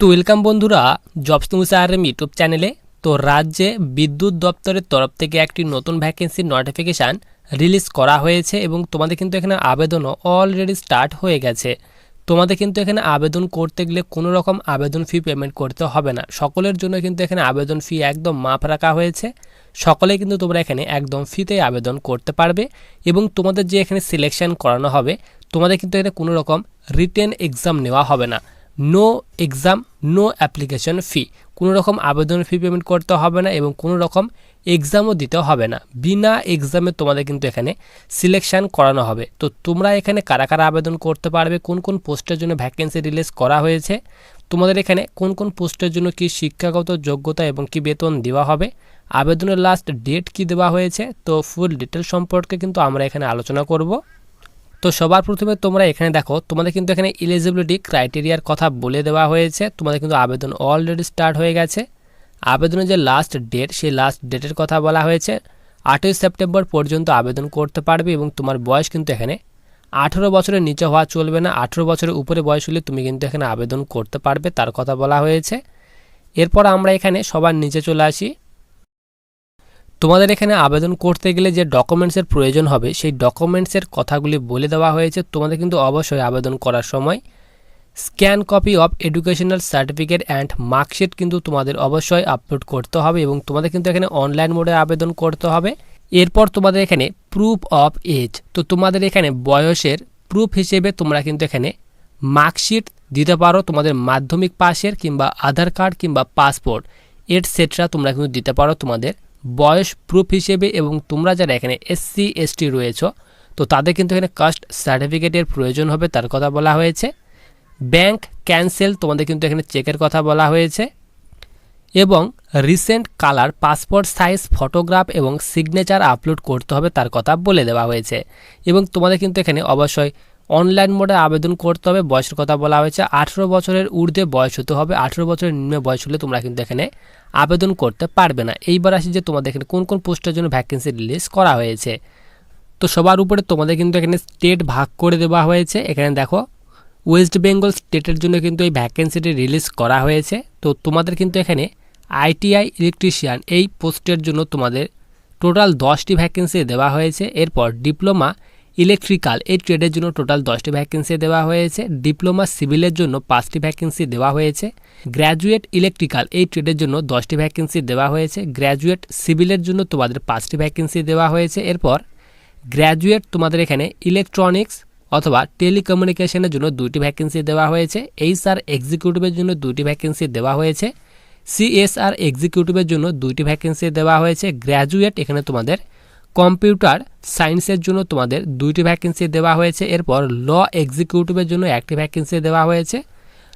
তো ওয়েলকাম বন্ধুরা jobs news R M YouTube চ্যানেলে তো রাজ্যে বিদ্যুৎ দপ্তরের তরফ থেকে একটি নতুন ভ্যাকেন্সির নোটিফিকেশান রিলিজ করা হয়েছে এবং তোমাদের কিন্তু এখানে আবেদনও অলরেডি স্টার্ট হয়ে গেছে। তোমাদের কিন্তু এখানে আবেদন করতে গেলে কোনো রকম আবেদন ফি পেমেন্ট করতে হবে না। সকলের জন্য কিন্তু এখানে আবেদন ফি একদম মাপ রাখা হয়েছে। সকলে কিন্তু তোমরা এখানে একদম ফিতে আবেদন করতে পারবে এবং তোমাদের যে এখানে সিলেকশন করানো হবে, তোমাদের কিন্তু এখানে কোনো রকম রিটেন এক্সাম নেওয়া হবে না। No exam no application fee কোনো রকম আবেদন ফি পেমেন্ট করতে হবে না এবং কোনো রকম এক্সামও দিতে হবে না। বিনা এক্সামে তোমাদের কিন্তু এখানে সিলেকশন করানো হবে। তো তোমরা এখানে কারা কারা আবেদন করতে পারবে, কোন কোন পোস্টের জন্য ভ্যাকেন্সি রিলিজ করা হয়েছে, তোমাদের এখানে কোন কোন পোস্টের জন্য কি শিক্ষাগত যোগ্যতা এবং কি বেতন দেওয়া হবে, আবেদনের লাস্ট ডেট কি দেওয়া হয়েছে, তো ফুল ডিটেল সম্পর্কে কিন্তু আমরা এখানে আলোচনা করব। তো সবার প্রথমে তোমরা এখানে দেখো, তোমাদের কিন্তু এখানে এলিজিবিলিটি ক্রাইটেরিয়ার কথা বলে দেওয়া হয়েছে। তোমাদের কিন্তু আবেদন অলরেডি স্টার্ট হয়ে গেছে। আবেদনের যে লাস্ট ডেট সেই লাস্ট ডেটের কথা বলা হয়েছে। আটই সেপ্টেম্বর পর্যন্ত আবেদন করতে পারবে এবং তোমার বয়স কিন্তু এখানে আঠেরো বছরের নিচে হওয়া চলবে না। আঠেরো বছরের উপরে বয়স হলে তুমি কিন্তু এখানে আবেদন করতে পারবে, তার কথা বলা হয়েছে। এরপর আমরা এখানে সবার নিচে চলে আসি। তোমাদের এখানে আবেদন করতে গেলে যে ডকুমেন্টসের প্রয়োজন হবে, সেই ডকুমেন্টসের কথাগুলি বলে দেওয়া হয়েছে। তোমাদের কিন্তু অবশ্যই আবেদন করার সময়। Scan copy of educational certificate and marksheet কিন্তু তোমাদের অবশ্যই আপলোড করতে হবে এবং তোমাদের কিন্তু এখানে অনলাইন মোডে আবেদন করতে হবে। এরপর তোমাদের এখানে প্রুফ অফ এজ তো তোমাদের এখানে বয়সের প্রুফ হিসেবে তোমরা কিন্তু এখানে মার্কশিট দিতে পারো। তোমাদের মাধ্যমিক পাশের কিংবা আধার কার্ড কিংবা পাসপোর্ট এটসেট্রা তোমরা কিন্তু দিতে পারো তোমাদের বয়স প্রুফ হিসেবে এবং তোমরা যারা এখানে এসসি এসটি রয়েছ, তো তাদের কিন্তু এখানে কাস্ট সার্টিফিকেটের প্রয়োজন হবে, তার কথা বলা হয়েছে। ব্যাংক ক্যান্সেল তোমাদের কিন্তু এখানে চেকের কথা বলা হয়েছে। এবং recent colour passport size photograph এবং সিগনেচার আপলোড করতে হবে, তার কথা বলে দেওয়া হয়েছে। এবং তোমাদের কিন্তু এখানে অবশ্যই অনলাইন মোডে আবেদন করতে হবে, বয়সের কথা বলা হয়েছে। আঠেরো বছরের ঊর্ধ্বে বয়স হতে হবে। আঠেরো বছরের নিম্নে বয়স হলে তোমরা কিন্তু এখানে আবেদন করতে পারবে না। এইবার আসি যে তোমাদের এখানে কোন কোন পোস্টের জন্য ভ্যাকেন্সি রিলিজ করা হয়েছে। তো সবার উপরে তোমাদের কিন্তু এখানে স্টেট ভাগ করে দেওয়া হয়েছে। এখানে দেখো ওয়েস্ট বেঙ্গল স্টেটের জন্য কিন্তু এই ভ্যাকেন্সিটি রিলিজ করা হয়েছে। তো তোমাদের কিন্তু এখানে আইটিআই ইলেকট্রিশিয়ান এই পোস্টের জন্য তোমাদের টোটাল দশটি ভ্যাকেন্সি দেওয়া হয়েছে। এরপর ডিপ্লোমা ইলেকট্রিক্যাল এই ট্রেডের জন্য টোটাল দশটি ভ্যাকেন্সি দেওয়া হয়েছে, ডিপ্লোমা সিভিলের জন্য পাঁচটি ভ্যাকেন্সি দেওয়া হয়েছে, গ্র্যাজুয়েট ইলেকট্রিক্যাল এই ট্রেডের জন্য দশটি ভ্যাকেন্সি দেওয়া হয়েছে, গ্র্যাজুয়েট সিভিলের জন্য তোমাদের পাঁচটি ভ্যাকেন্সি দেওয়া হয়েছে, এরপর গ্র্যাজুয়েট তোমাদের এখানে ইলেকট্রনিক্স অথবা টেলিকমিউনিকেশনের জন্য দুইটি ভ্যাকেন্সি দেওয়া হয়েছে, এইচআর এক্সিকিউটিভের জন্য দুইটি ভ্যাকেন্সি দেওয়া হয়েছে, সিএসআর এক্সিকিউটিভের জন্য দুইটি ভ্যাকেন্সি দেওয়া হয়েছে, গ্র্যাজুয়েট এখানে তোমাদের কম্পিউটার সায়েন্সের জন্য তোমাদের দুইটি ভ্যাকেন্সি দেওয়া হয়েছে। এরপর ল এক্সিকিউটিভের জন্য একটি ভ্যাকেন্সি দেওয়া হয়েছে।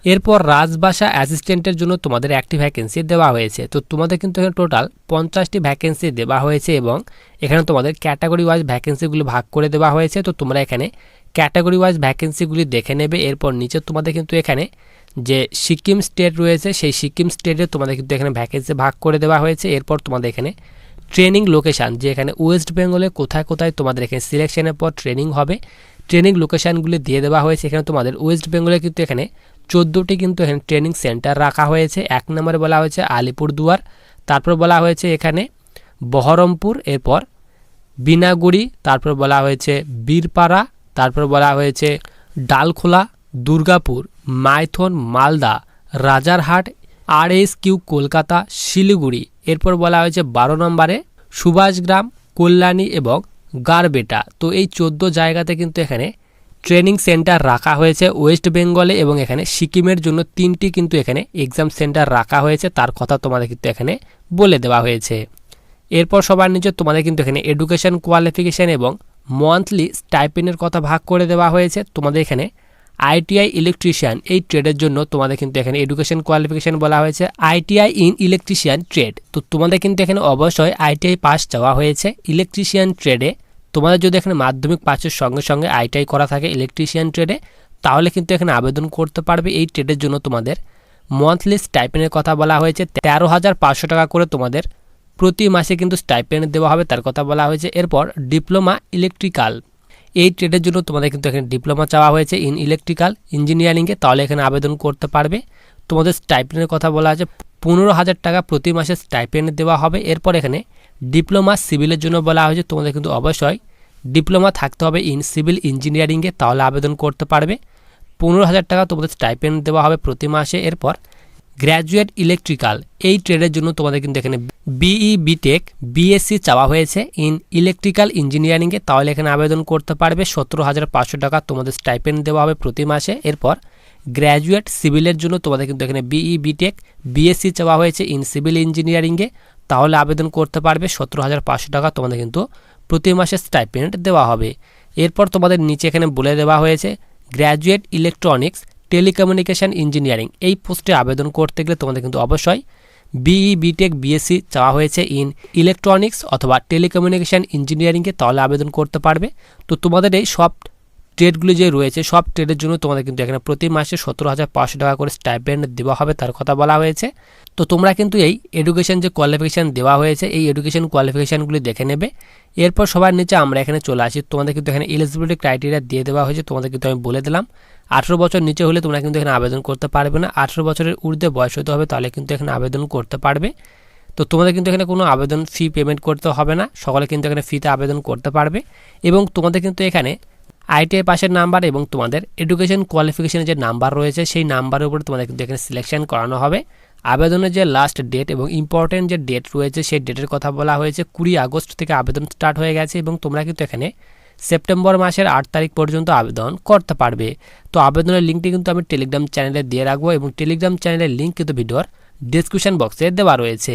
এরপর রাজভাষা অ্যাসিস্ট্যান্টের জন্য তোমাদের একটি ভ্যাকেন্সি দেওয়া হয়েছে। তো তোমাদের কিন্তু এখানে টোটাল পঞ্চাশটি ভ্যাকেন্সি দেওয়া হয়েছে এবং এখানে তোমাদের ক্যাটাগরি ওয়াইজ ভ্যাকেন্সিগুলি ভাগ করে দেওয়া হয়েছে। তো তোমরা এখানে ক্যাটাগরি ওয়াইজ ভ্যাকেন্সিগুলি দেখে নেবে। এরপর নিচে তোমাদের কিন্তু এখানে যে সিকিম স্টেট রয়েছে, সেই সিকিম স্টেটে তোমাদের কিন্তু এখানে ভ্যাকেন্সি ভাগ করে দেওয়া হয়েছে। এরপর তোমাদের এখানে ট্রেনিং লোকেশান, যে এখানে ওয়েস্ট বেঙ্গলে কোথায় কোথায় তোমাদের এখানে সিলেকশনের পর ট্রেনিং হবে, ট্রেনিং লোকেশানগুলি দিয়ে দেওয়া হয়েছে। এখানে তোমাদের ওয়েস্ট বেঙ্গলে কিন্তু এখানে চোদ্দোটি কিন্তু এখানে ট্রেনিং সেন্টার রাখা হয়েছে। এক নম্বরে বলা হয়েছে আলিপুরদুয়ার, তারপর বলা হয়েছে এখানে বহরমপুর, এরপর বিনাগুড়ি, তারপর বলা হয়েছে বীরপাড়া, তারপর বলা হয়েছে Dalkhola, Durgapur, Maithon, Malda, Rajarhat, R S Q, Kolkata, Siliguri. এরপর বলা হয়েছে বারো নম্বরে সুভাষগ্রাম কল্যাণী এবং গারবেটা। তো এই চোদ্দ জায়গাতে কিন্তু এখানে ট্রেনিং সেন্টার রাখা হয়েছে ওয়েস্ট বেঙ্গলে এবং এখানে সিকিমের জন্য তিনটি কিন্তু এখানে এক্সাম সেন্টার রাখা হয়েছে। তার কথা তোমাদের কিন্তু এখানে বলে দেওয়া হয়েছে। এরপর সবার নিচে তোমাদের কিন্তু এখানে এডুকেশন কোয়ালিফিকেশান এবং মান্থলি স্টাইপেনের কথা ভাগ করে দেওয়া হয়েছে। তোমাদের এখানে আইটিআই ইলেকট্রিশিয়ান এই ট্রেডের জন্য তোমাদের কিন্তু এখানে এডুকেশন কোয়ালিফিকেশান বলা হয়েছে। আইটিআই ইন ইলেকট্রিশিয়ান ট্রেড তো তোমাদের কিন্তু এখানে অবশ্যই আইটিআই পাস চাওয়া হয়েছে ইলেকট্রিশিয়ান ট্রেডে তোমাদের যদি এখানে মাধ্যমিক পাসের সঙ্গে সঙ্গে আইটিআই করা থাকে ইলেকট্রিশিয়ান ট্রেডে তাহলে কিন্তু এখানে আবেদন করতে পারবে এই ট্রেডের জন্য তোমাদের। মান্থলি স্টাইপেনের কথা বলা হয়েছে, তেরো হাজার পাঁচশো টাকা করে তোমাদের। প্রতি মাসে কিন্তু স্টাইপেন্ড দেওয়া হবে, তার কথা বলা হয়েছে। এরপর ডিপ্লোমা ইলেকট্রিক্যাল এই ট্রেডের জন্য তোমাদের কিন্তু এখানে ডিপ্লোমা চাওয়া হয়েছে ইন ইলেকট্রিক্যাল ইঞ্জিনিয়ারিংয়ে তাহলে এখানে আবেদন করতে পারবে। তোমাদের স্টাইপেন্ডের কথা বলা আছে, পনেরো হাজার টাকা প্রতি মাসে স্টাইপেন্ড দেওয়া হবে। এরপর এখানে ডিপ্লোমা সিভিলের জন্য বলা হয়েছে, তোমাদের কিন্তু অবশ্যই ডিপ্লোমা থাকতে হবে ইন সিভিল ইঞ্জিনিয়ারিংয়ে তাহলে আবেদন করতে পারবে। পনেরো হাজার টাকা তোমাদের স্টাইপেন্ড দেওয়া হবে প্রতি মাসে। এরপর গ্র্যাজুয়েট ইলেকট্রিক্যাল এই ট্রেডের জন্য তোমাদের কিন্তু এখানে বিই বিটেক বিএসসি চাওয়া হয়েছে ইন ইলেকট্রিক্যাল ইঞ্জিনিয়ারিংয়ে তাহলে এখানে আবেদন করতে পারবে সতেরো হাজার পাঁচশো টাকা তোমাদের স্টাইপেন্ড দেওয়া হবে প্রতি মাসে। এরপর গ্র্যাজুয়েট সিভিলের জন্য তোমাদের কিন্তু এখানে বিই বিটেক বিএসসি চাওয়া হয়েছে ইন সিভিল ইঞ্জিনিয়ারিংয়ে তাহলে আবেদন করতে পারবে সতেরো হাজার পাঁচশো টাকা তোমাদের কিন্তু প্রতি মাসে স্টাইপেন্ড দেওয়া হবে। এরপর তোমাদের নিচে এখানে বলে দেওয়া হয়েছে গ্র্যাজুয়েট ইলেকট্রনিক্স টেলিকমিউনিকেশন ইঞ্জিনিয়ারিং। এই পোস্টে আবেদন করতে গেলে তোমাদের কিন্তু অবশ্যই বিই বিটেক বিএসসি চাওয়া হয়েছে ইন ইলেকট্রনিক্স অথবা টেলিকমিউনিকেশন ইঞ্জিনিয়ারিংয়ে তাহলে আবেদন করতে পারবে। তো তোমাদের এই সব ট্রেডগুলি যে রয়েছে, সব ট্রেডের জন্য তোমাদের কিন্তু এখানে প্রতি মাসে সতেরো হাজার পাঁচশো টাকা করে স্টাইপেন্ড দেওয়া হবে, তার কথা বলা হয়েছে। তো তোমরা কিন্তু এই এডুকেশন যে কোয়ালিফিকেশান দেওয়া হয়েছে, এই এডুকেশন কোয়ালিফিকেশানগুলি দেখে নেবে। এরপর সবার নিচে আমরা এখানে চলে আসি। তোমাদের কিন্তু এখানে এলিজিবিলিটি ক্রাইটেরিয়া দিয়ে দেওয়া হয়েছে, তোমাদের কিন্তু আমি বলে দিলাম। আঠেরো বছর নিচে হলে তোমরা কিন্তু এখানে আবেদন করতে পারবে না। আঠেরো বছরের ঊর্ধ্বে বয়স হতে হবে, তাহলে কিন্তু এখানে আবেদন করতে পারবে। তো তোমাদের কিন্তু এখানে কোনো আবেদন ফি পেমেন্ট করতে হবে না, সকলে কিন্তু এখানে ফিতে আবেদন করতে পারবে। এবং তোমাদের কিন্তু এখানে আইটিআই পাশের নাম্বার এবং তোমাদের এডুকেশন কোয়ালিফিকেশনের যে নাম্বার রয়েছে, সেই নাম্বারের উপরে তোমাদের কিন্তু এখানে সিলেকশন করানো হবে। আবেদনের যে লাস্ট ডেট এবং ইম্পর্টেন্ট যে ডেট রয়েছে, সেই ডেটের কথা বলা হয়েছে। কুড়ি আগস্ট থেকে আবেদন স্টার্ট হয়ে গেছে এবং তোমরা কিন্তু এখানে সেপ্টেম্বর মাসের আট তারিখ পর্যন্ত আবেদন করতে পারবে। তো আবেদনের লিঙ্কটি কিন্তু আমি টেলিগ্রাম চ্যানেলে দিয়ে রাখব এবং টেলিগ্রাম চ্যানেলের লিঙ্ক কিন্তু ভিডিওর ডিসক্রিপশন বক্সে দেওয়া রয়েছে।